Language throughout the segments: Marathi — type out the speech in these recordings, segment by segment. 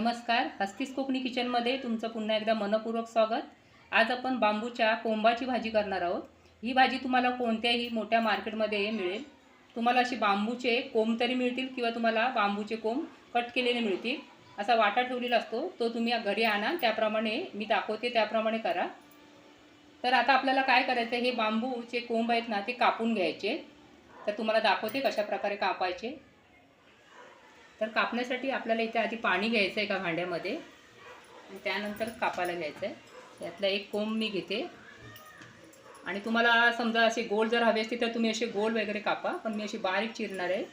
नमस्कार हस्तीस कोकणी किचनमध्ये तुमचं पुन्हा एकदा मनपूर्वक स्वागत. आज आपण बांबूच्या कोंबाची भाजी करणार आहोत. ही भाजी तुम्हाला कोणत्याही मोठ्या मार्केटमध्ये मिळेल. तुम्हाला अशी बांबूचे कोंब तरी मिळतील किंवा तुम्हाला बांबूचे कोंब कट केलेले मिळतील. असा वाटा ठेवलेला असतो तो तुम्ही घरी आणा त्याप्रमाणे मी दाखवते त्याप्रमाणे करा. तर आता आपल्याला काय करायचं आहे हे बांबूचे कोंब आहेत ना ते कापून घ्यायचे. तर तुम्हाला दाखवते कशाप्रकारे कापायचे. तर कापण्यासाठी आपल्याला इथे आधी पाणी घ्यायचं आहे एका भांड्यामध्ये. आणि त्यानंतर कापायला घ्यायचं आहे. यातला एक कोंब मी घेते. आणि तुम्हाला समजा असे गोल जर हवे असते तर तुम्ही असे गोल वगैरे कापा पण मी अशी बारीक चिरणार आहे.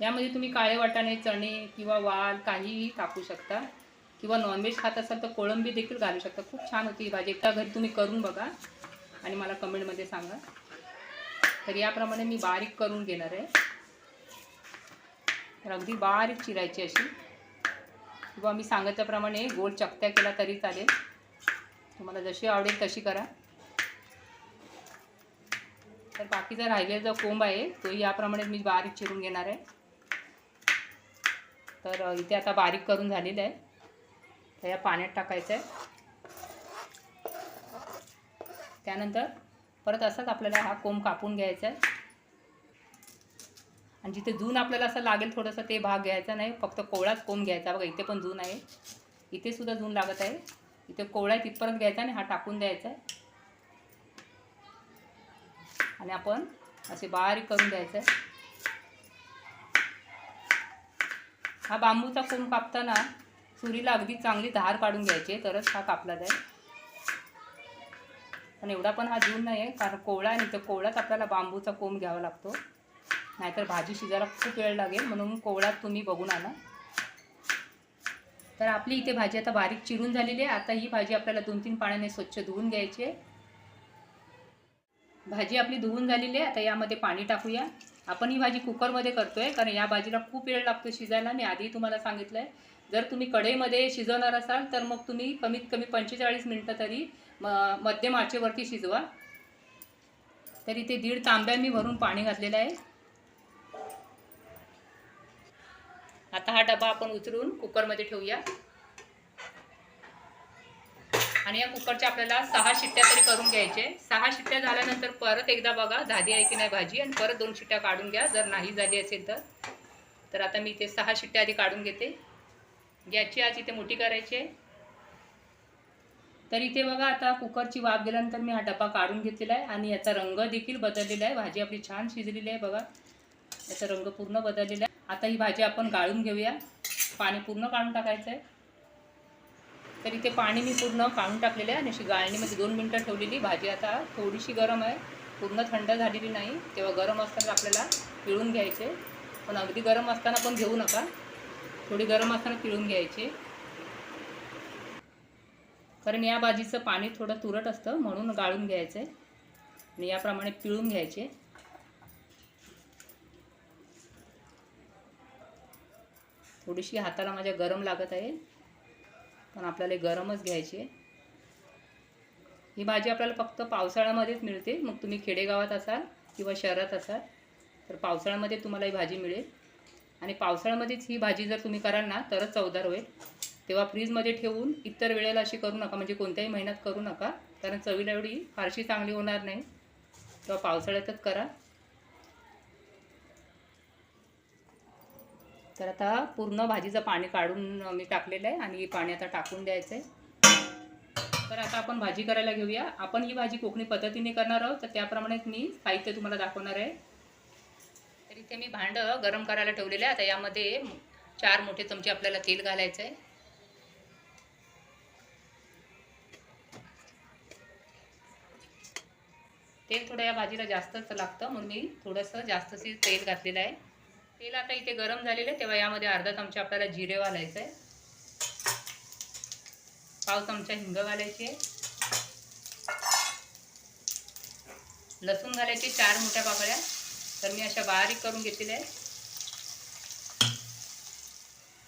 यामध्ये तुम्ही काळे वाटाणे चणे किंवा वाल काहीही कापू शकता. किंवा नॉनव्हेज खात असाल तर कोळंबी देखील घालू शकता. खूप छान होती ही भाजी. एकदा घरी तुम्ही करून बघा आणि मला कमेंटमध्ये सांगा. तर याप्रमाणे मी बारीक करून घेणार आहे. तर अगदी बारीक चिरायची अशी. किंवा मी सांगितल्याप्रमाणे गोल चकत्या केला तरी चालेल. तुम्हाला जशी आवडेल तशी करा. तर बाकीचा राहिलेला जो कोंब आहे तो याप्रमाणे मी बारीक चिरून घेणार आहे. तर इथे आता बारीक करून झालेलं आहे. तर या पाण्यात टाकायचं आहे. त्यानंतर परत असंच आपल्याला हा कोंब कापून घ्यायचा आहे. आणि जिथे जून आपल्याला असं लागेल थोडंसं ते भाग घ्यायचा नाही फक्त कोवळाच कोंब घ्यायचा. बघा इथे पण जून आहे. इथे सुद्धा जून लागत आहे. इथे कोवळा आहे तिथपर्यंत घ्यायचा आणि हा टाकून द्यायचा आहे. आणि आपण असे बारीक करून द्यायचं आहे. हा बांबूचा कोंब कापताना सुरीला अगदी चांगली धार काढून घ्यायची तरच हा कापला जाईल. पण एवढा पण हा जून नाही आहे कारण कोवळा आहे तर कोवळाच आपल्याला बांबूचा कोंब घ्यावा लागतो. नाहीतर भाजी शिजायला खूप वेळ लागेल म्हणून कोवळात तुम्ही बघून आणा. तर आपली इथे भाजी आता बारीक चिरून झालेली आहे आता ही भाजी आपल्याला दोन तीन पाण्याने स्वच्छ धुवून घ्यायची आहे. भाजी आपली धुवून झालेली आहे आता यामध्ये पाणी टाकूया. आपण ही भाजी कुकरमध्ये करतोय कारण या भाजीला खूप वेळ लागतो शिजायला. मी आधी तुम्हाला सांगितलं आहे जर तुम्ही कढईमध्ये शिजवणार असाल तर मग तुम्ही कमीत कमी पंचेचाळीस मिनटं तरी म मध्यम आचेवरती शिजवा. तर इथे दीड तांब्या मी भरून पाणी घातलेलं आहे. आता हा डबा आपण उचलून कुकरमध्ये ठेवूया. आणि या कुकरच्या आपल्याला सहा शिट्ट्या तरी करून घ्यायचे. सहा शिट्ट्या झाल्यानंतर परत एकदा बघा झाली आहे की नाही भाजी आणि परत दोन शिट्ट्या काढून घ्या. जर नाही झाली असेल तर. तर आता मी इथे सहा शिट्ट्या आधी काढून घेते. गॅसची आज इथे मोठी करायची आहे. तर इथे बघा आता कुकरची वाफ गेल्यानंतर मी हा डबा काढून घेतलेला आहे आणि याचा रंग देखील बदललेला आहे. भाजी आपली छान शिजलेली आहे बघा. याचा रंग पूर्ण बदललेला आहे. आता ही भाजी आपण गाळून घेऊया. पाणी पूर्ण काढून टाकायचं आहे. तर इथे पाणी मी पूर्ण काढून टाकलेलं आहे आणि अशी गाळणीमध्ये दोन मिनटं ठेवलेली भाजी आता थोडीशी गरम आहे. पूर्ण थंड झालेली नाही. तेव्हा गरम असताना आपल्याला पिळून घ्यायचे. पण अगदी गरम असताना पण घेऊ नका. थोडी गरम असताना पिळून घ्यायचे. कारण या भाजीचं पाणी थोडं तुरट असतं म्हणून गाळून घ्यायचं आहे आणि याप्रमाणे पिळून घ्यायचे. थोडीशी हाताला माझ्या गरम लागत आहे पण आपल्याला गरमच घ्यायची. ही भाजी आपल्याला फक्त पावसाळ्यामध्येच मिळते. मग तुम्ही खेडेगावात असाल किंवा शहरात असाल तर पावसाळ्यामध्ये तुम्हाला ही भाजी मिळेल. आणि पावसाळ्यामध्येच ही भाजी जर तुम्ही कराल ना तरच चवदार होईल. तेव्हा फ्रीजमध्ये ठेवून इतर वेळेला अशी करू नका म्हणजे कोणत्याही महिन्यात करू नका कारण चवीला एवढी फारशी चांगली होणार नाही. तेव्हा पावसाळ्यातच करा. तर आता पूर्ण भाजीचं पाणी काढून मी टाकलेलं आहे आणि पाणी आता टाकून द्यायचं आहे. तर आता आपण भाजी करायला घेऊया. आपण ही भाजी कोकणी पद्धतीने करणार आहोत तर त्याप्रमाणेच मी साहित्य तुम्हाला दाखवणार आहे. तर इथे मी भांडं गरम करायला ठेवलेलं आहे. आता यामध्ये चार मोठे चमचे आपल्याला तेल घालायचं आहे. तेल थोडं या भाजीला जास्तच लागतं म्हणून मी थोडंसं जास्तच तेल घातलेलं आहे. तेल आता इथे गरम झालेलं आहे तेव्हा यामध्ये अर्धा चमचा आपल्याला जिरे घालायचं आहे. पाव चमचा हिंग घालायची आहे. लसूण घालायचे चार मोठ्या पाकळ्या. तर मी अशा बारीक करून घेतलेल्या आहे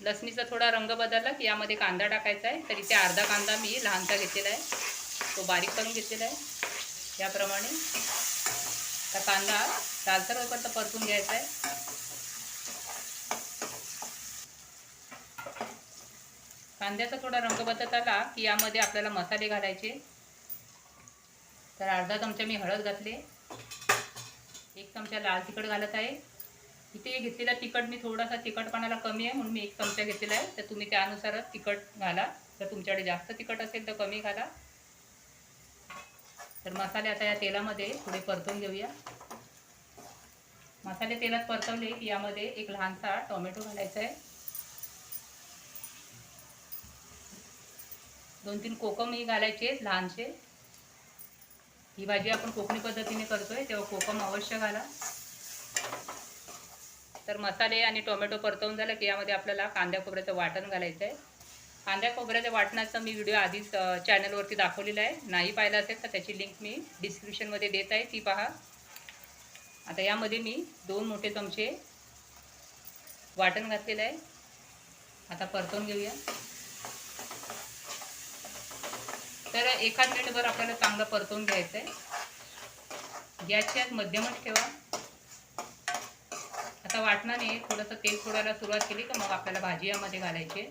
लसणीचा थोडा रंग बदलला की यामध्ये कांदा टाकायचा आहे. तर इथे अर्धा कांदा मी लहानसा घेतलेला आहे. तो बारीक करून घेतलेला आहे. याप्रमाणे त्या कांदा लालसर होईपर्यंत परतून घ्यायचा आहे. कांद्याचा थोडा रंग बदलत आला की यामध्ये आपल्याला मसाले घालायचे. तर अर्धा चमचा मी हळद घातले. एक चमचा लाल तिखट घालत आहे. इथे घेतलेला तिखट मी थोडासा तिखटपणाला कमी आहे म्हणून मी एक चमचा घेतलेला आहे. तर तुम्ही त्यानुसारच तिखट घाला. जर तुमच्याकडे जास्त तिखट असेल तर कमी घाला. तर मसाले आता या तेलामध्ये थोडे परतून घेऊया. मसाले तेलात परतवले की यामध्ये एक लहानसा टोमॅटो घालायचा आहे. दोन तीन कोकमही घालायचे लहानसे. ही भाजी आपण कोकणी पद्धतीने करतोय तेव्हा कोकम अवश्य घाला. तर मसाले आणि टोमॅटो परतवून झालं की यामध्ये आपल्याला कांद्या खोबऱ्याचं वाटण घालायचं आहे. कांद्या खोबऱ्याच्या वाटणाचा मी व्हिडिओ आधीच चॅनलवरती दाखवलेला आहे. नाही पाहिला असेल तर त्याची लिंक मी डिस्क्रिप्शनमध्ये देत आहे ती पहा. आता यामध्ये मी दोन मोठे चमचे वाटण घातलेलं आहे. आता परतवून घेऊया. तर एखाद मिनिटभर आपल्याला चांगलं परतून घ्यायचं आहे गॅसची मध्यमच ठेवा. आता वाटणाने थोडंसं तेल सोडायला सुरुवात केली का मग आपल्याला भाजी यामध्ये घालायची.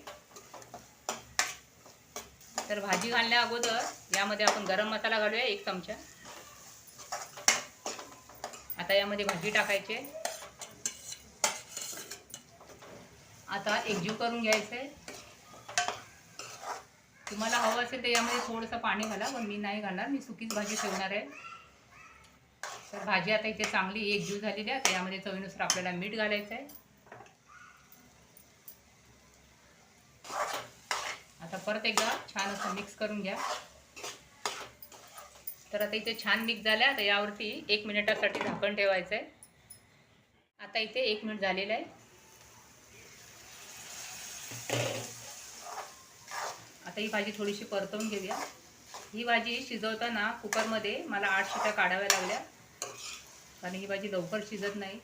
तर भाजी घालण्या अगोदर यामध्ये आपण गरम मसाला घालूया एक चमचा. आता यामध्ये भाजी टाकायची. आता एकजीव करून घ्यायचं आहे तुम्हाला हवं असेल तर यामध्ये थोडंसं पाणी घाला पण मी नाही घालणार. मी सुकीच भाजी ठेवणार आहे. तर भाजी आता इथे चांगली एकजीव झालेली आहे तर यामध्ये चवीनुसार आपल्याला मीठ घालायचं आहे. आता परत एकदा छान असं मिक्स करून घ्या. तर आता इथे छान मिक्स झाल्या आता यावरती एक मिनिटासाठी झाकण ठेवायचं आहे. आता इथे एक मिनिट झालेलं आहे. आता ही भाजी थोडीशी परतवून घेऊया. ही भाजी शिजवताना कुकरमध्ये मला आठ शिट्या काढाव्या लागल्या. कारण ही भाजी लवकर शिजत नाही.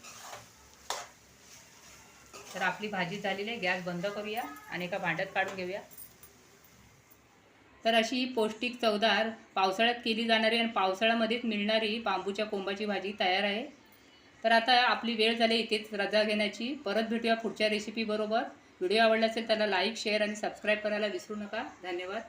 तर आपली भाजी झालेली आहे. गॅस बंद करूया आणि एका भांड्यात काढून घेऊया. तर अशी पौष्टिक चवदार पावसाळ्यात केली जाणारी आणि पावसाळ्यामध्येच मिळणारी बांबूच्या कोंबाची भाजी तयार आहे. तर आता आपली वेळ झाली इथेच रजा घेण्याची. परत भेटूया पुढच्या रेसिपीबरोबर व्हिडिओ आवडला असेल त्याला लाईक शेअर आणि सबस्क्राईब करायला विसरू नका. धन्यवाद.